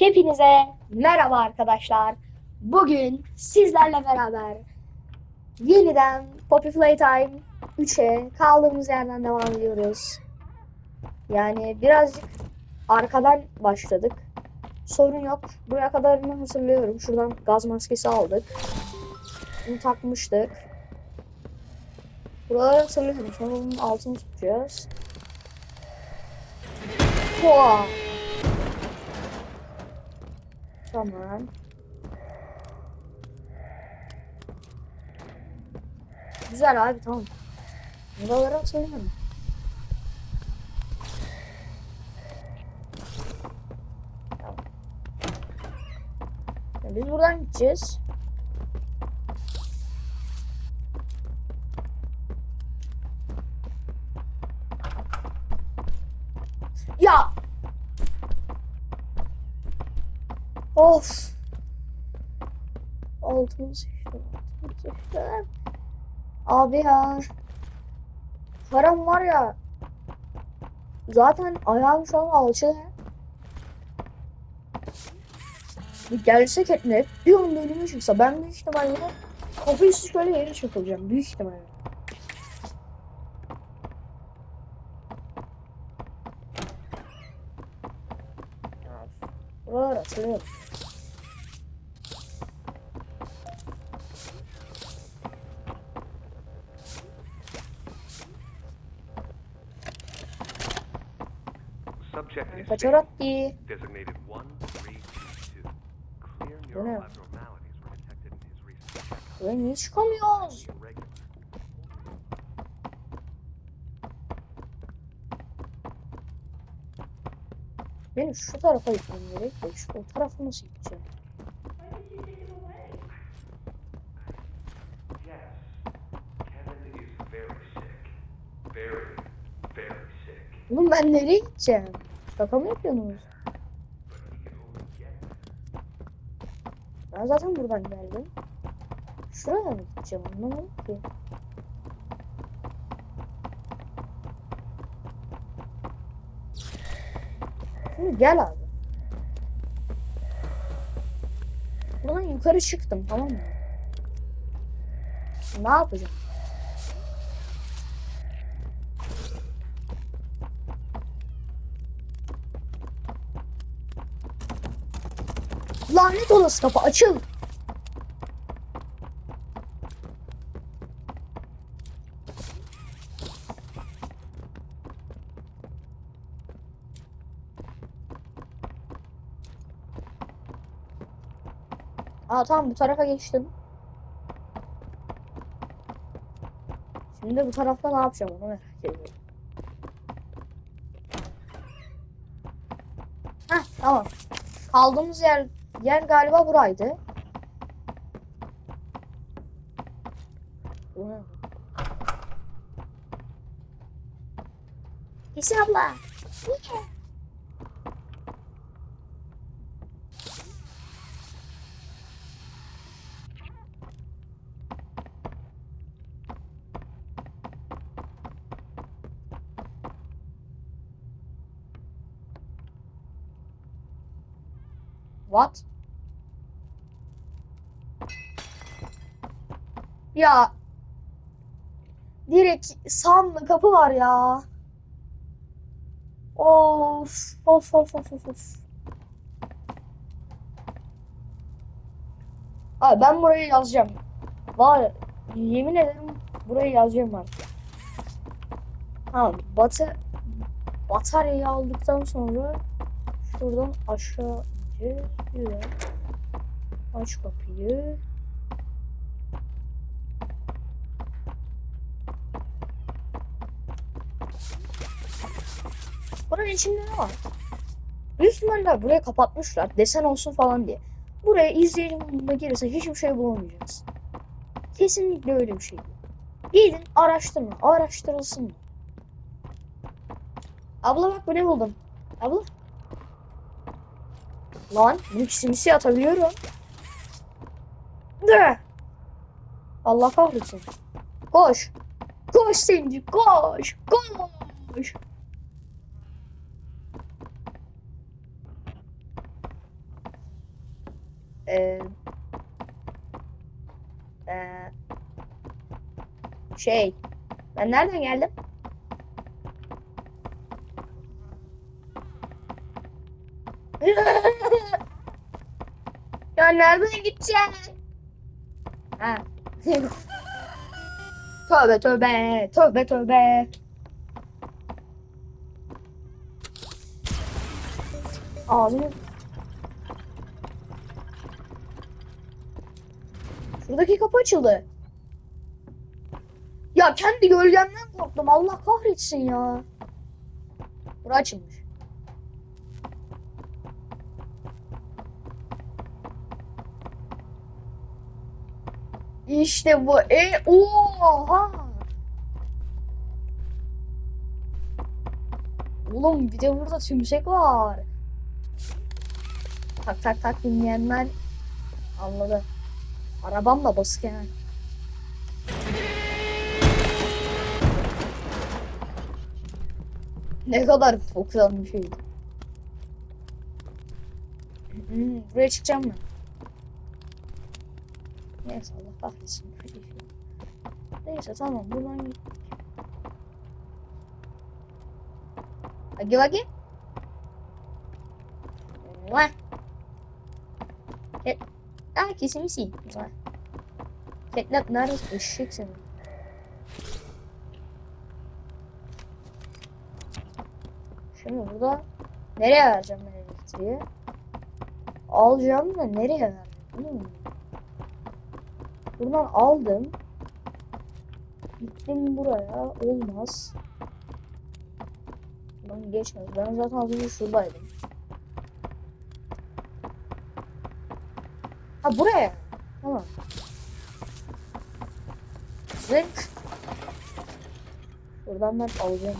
Hepinize merhaba arkadaşlar. Bugün sizlerle beraber yeniden Poppy Playtime 3'e kaldığımız yerden devam ediyoruz. Yani birazcık arkadan başladık. Sorun yok. Buraya kadarını hatırlıyorum. Şuradan gaz maskesi aldık. Bunu takmıştık. Buraları hatırlıyorum. Sonra bunun altını tutacağız. Wow. Tamam. Güzel abi tamam. Hatırlıyorum. Tamam. Ya biz buradan gideceğiz. Ya Of. Altımı sıçtım. Altımı sıçtım. Abi ya. Param var ya. Zaten ayağım şu an alçıda. Bir gelsek etme. Bir anda önüme çıksa ben büyük ihtimalle kapı üstü şöyle yere çakılacağım. Büyük ihtimalle. Buralar hatırlıyorum. His recent checkup. Buraya niye çıkamıyoruz? Benim şu tarafa gitmem gerek de şu o tarafa nasıl gideceğim? Oğlum ben nereye gideceğim? Şaka mı yapıyorsunuz? Ben zaten buradan geldim. Şuraya mı gideceğim anlamadım ki. Şimdi gel abi. Buradan yukarı çıktım tamam mı? Ne yapacağım? Lanet olası kapı açıl. Aa tamam bu tarafa geçtim. Şimdi bu tarafta ne yapacağım onu merak ediyorum. Heh tamam. Kaldığımız yer yer galiba buraydı. Kesin abla. Niye? What? Ya direkt sağımda kapı var ya. Of of of of of of. Abi ben burayı yazacağım. Var yemin ederim burayı yazacağım ben. Tamam batı bataryayı aldıktan sonra şuradan aşağı. Güzel. Aç kapıyı. Buranın içinde ne var? Büyük ihtimalle burayı kapatmışlar. Desen olsun falan diye. Buraya modunda gelirse hiçbir şey bulamayacağız. Kesinlikle öyle bir şey. Gidin araştırma. Araştırılsın? Abla bak bu ne buldum. Abla. Lan bunu simsi atabiliyorum. De. Allah kahretsin. Koş. Koş Senci koş. Koş. Şey ben nereden geldim? ya nereden gideceğim? Ha. tövbe tövbe tövbe tövbe. Ağzını Şuradaki kapı açıldı. Ya kendi gölgemden korktum. Allah kahretsin ya. Bura açılmış. İşte bu. E oha. Oğlum bir de burada tümsek var. Tak tak tak dinleyenler anladı. Arabam da basık yani. Ne kadar kokulan bir şeydi. Hmm, buraya çıkacağım mı? Neyse Allah kahretsin. Neyse tamam buradan gittik. Hadi hadi. Mua. E, ah kesin misin? Mua. Catnap nerede? Eşek seni. Şimdi burada nereye vereceğim ben elektriği? Alacağım da nereye vereceğim? Buradan aldım. Gittim buraya. Olmaz. Buradan geçmez. Ben zaten az önce şuradaydım. Ha buraya. Tamam. Zınk. Buradan ben alacağım.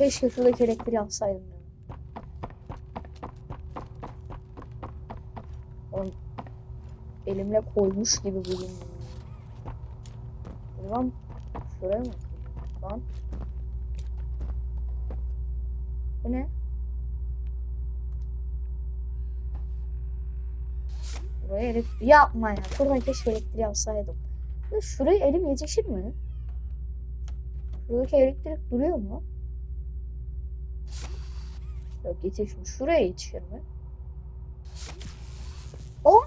Keşke şuradaki elektriği alsaydım ya. Oğlum, elimle koymuş gibi bugün. Buradan şuraya mı? Lan. Bu ne? Buraya elektrik... Yapma ya. Şuradan keşke elektriği alsaydım. Ya şuraya elim yetişir mi? Şuradaki elektrik duruyor mu? Yok yetişmiş. Şuraya yetişir mi? O!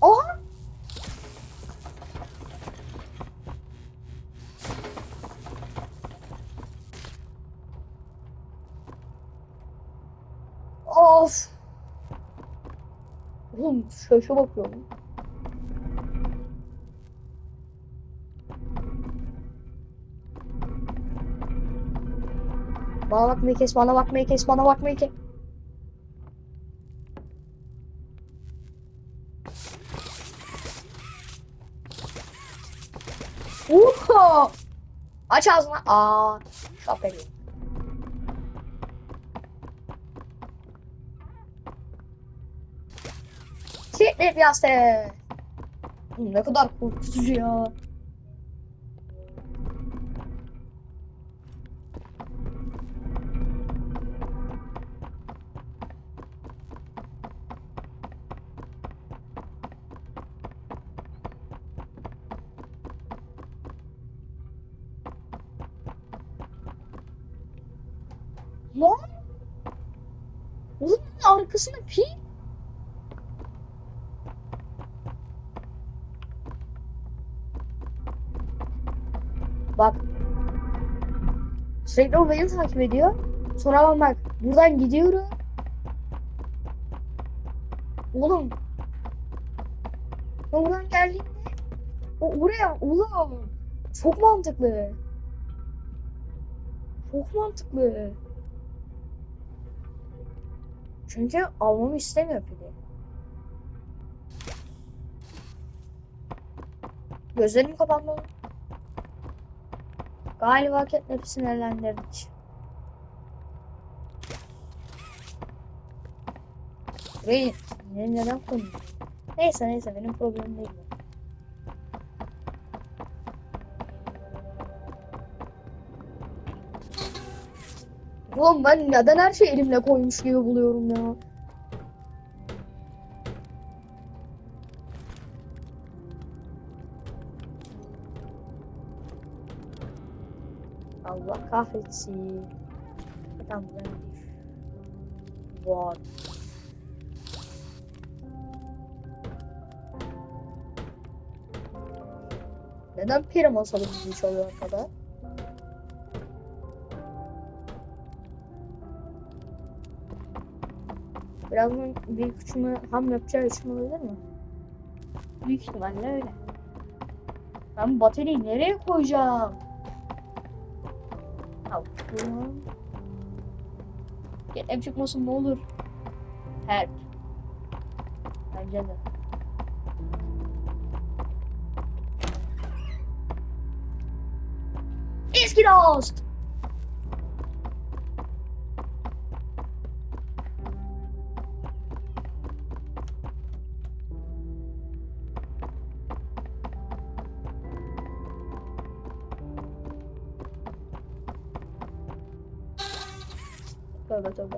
Oha! Of! Oğlum şaşa bakıyorum. Bana bakmayı kes, bana bakmayı kes, bana bakmayı kes. Uhu! Aç ağzını. Aa, şapeli. Siklet yastığı. Oğlum Ne kadar korkutucu ya. Lan! Oğlum arkasında pi. Bak. Sürekli o beni takip ediyor. Sonra bak buradan gidiyorum. Oğlum. Ben buradan geldiğimde o buraya oğlum. Çok mantıklı. Çok mantıklı. Çünkü almamı istemiyor pili. Gözlerim kapanmalı. Galiba Catnap'i sinirlendirdik. Burayı ne- neden koymuyor? Neyse neyse benim problemim değil Oğlum ben neden her şeyi elimle koymuş gibi buluyorum ya. Allah kahretsin. Ben bir. Vay. Neden peri masalı müziği çalıyor arkada? Birazdan büyük uçumu ham yapacağı için olabilir mi? Büyük ihtimalle öyle. Ben bataryayı nereye koyacağım? Al. Gel çıkmasın ne olur. Help. Bence de. Eski dost. Tövbe tövbe.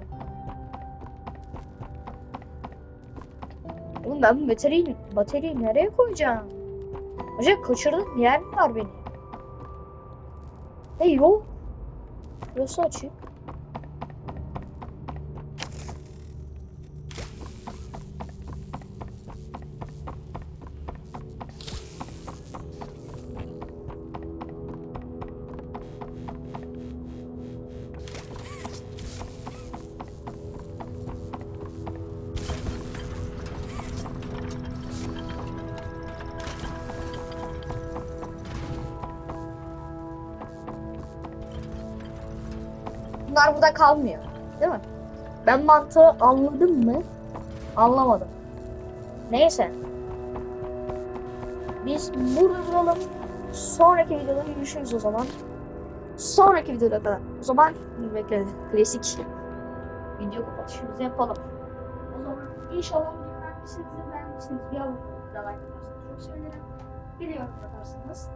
Oğlum ben bu bataryayı, bataryayı nereye koyacağım? Hocam kaçırdığım yer mi var benim? Hey yok. Burası açık. Bunlar burada kalmıyor. Değil mi? Ben mantığı anladım mı? Anlamadım. Neyse. Biz burada duralım. Sonraki videoda görüşürüz o zaman. Sonraki videoda kadar. O zaman bekle. Klasik video kapatışımızı yapalım. O zaman inşallah videoyu beğenmişsiniz. Bir abone da like atarsanız çok sevinirim. Bir yorum yaparsanız.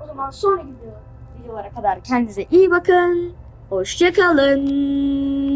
O zaman sonraki video, videolara kadar kendinize iyi bakın. Hoşçakalın.